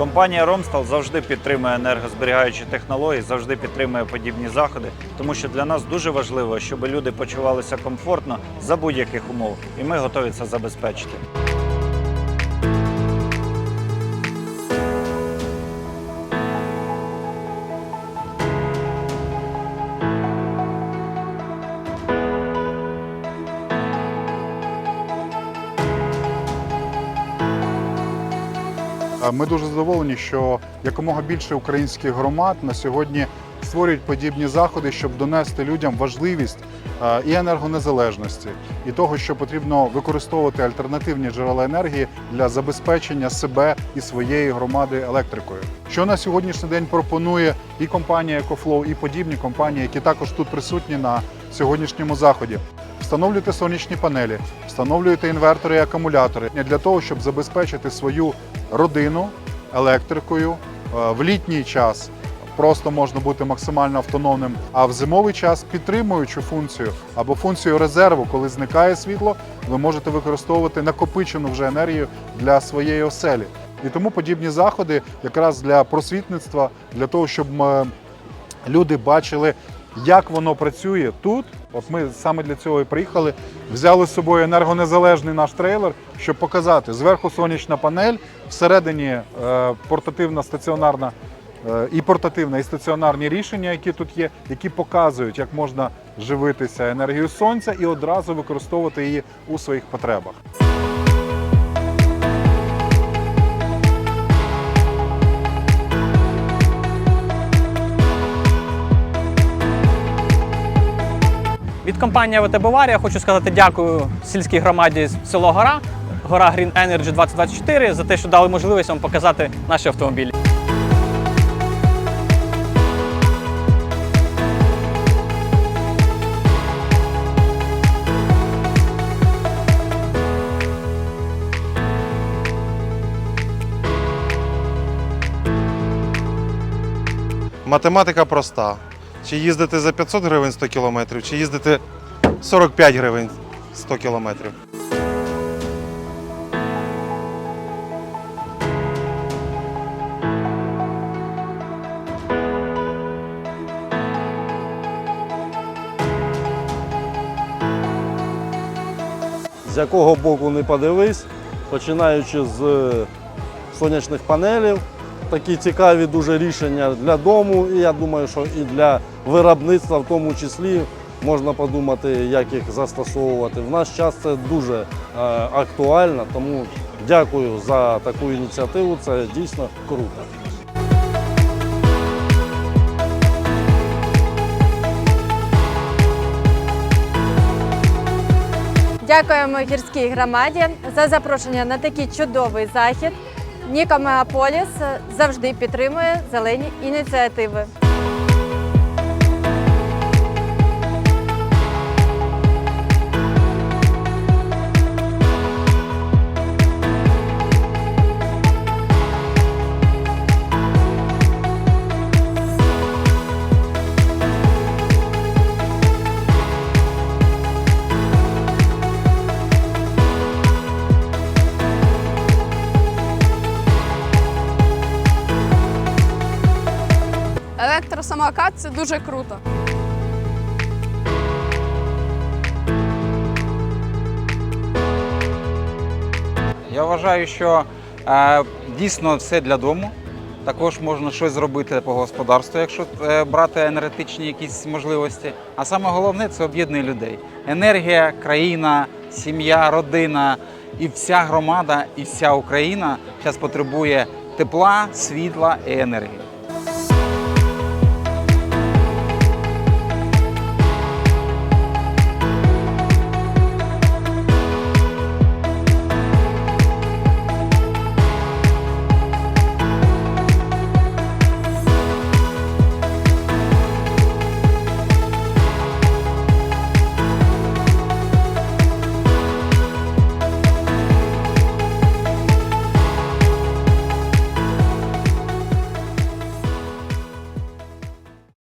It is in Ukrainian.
Компанія Ромстал завжди підтримує енергозберігаючі технології, завжди підтримує подібні заходи, тому що для нас дуже важливо, щоб люди почувалися комфортно за будь-яких умов, і ми готові це забезпечити. Ми дуже задоволені, що якомога більше українських громад на сьогодні створюють подібні заходи, щоб донести людям важливість і енергонезалежності, і того, що потрібно використовувати альтернативні джерела енергії для забезпечення себе і своєї громади електрикою. Що на сьогоднішній день пропонує і компанія EcoFlow, і подібні компанії, які також тут присутні на сьогоднішньому заході. Встановлюйте сонячні панелі, встановлюйте інвертори і акумулятори для того, щоб забезпечити свою родину електрикою Е, в літній час. Просто можна бути максимально автономним, а в зимовий час підтримуючу функцію або функцію резерву, коли зникає світло, ви можете використовувати накопичену вже енергію для своєї оселі. І тому подібні заходи якраз для просвітництва, для того, щоб е, люди бачили, як воно працює тут. От ми саме для цього і приїхали. Взяли з собою енергонезалежний наш трейлер, щоб показати зверху сонячна панель, всередині е, портативна стаціонарна е, і портативне, і стаціонарні рішення, які тут є, які показують, як можна живитися енергією сонця і одразу використовувати її у своїх потребах. Від компанії АВТ Баварія хочу сказати дякую сільській громаді з село Гора, Гора Green Energy 2024 за те, що дали можливість вам показати наші автомобілі. Математика проста. Чи їздити за 500 гривень 100 кілометрів, чи їздити 45 гривень 100 кілометрів. з якого боку не подивись, починаючи з е, сонячних панелів. Такі цікаві дуже рішення для дому, і я думаю, що і для виробництва в тому числі можна подумати, як їх застосовувати. В наш час це дуже е, актуально, тому дякую за таку ініціативу. Це дійсно круто. Дякуємо гірській громаді за запрошення на такий чудовий захід. Ніко Мегаполіс завжди підтримує зелені ініціативи. Електросамокат це дуже круто. Я вважаю, що е, дійсно все для дому. Також можна щось зробити по господарству, якщо е, брати енергетичні якісь можливості. А саме головне це об'єднує людей. Енергія, країна, сім'я, родина і вся громада, і вся Україна зараз потребує тепла, світла і енергії.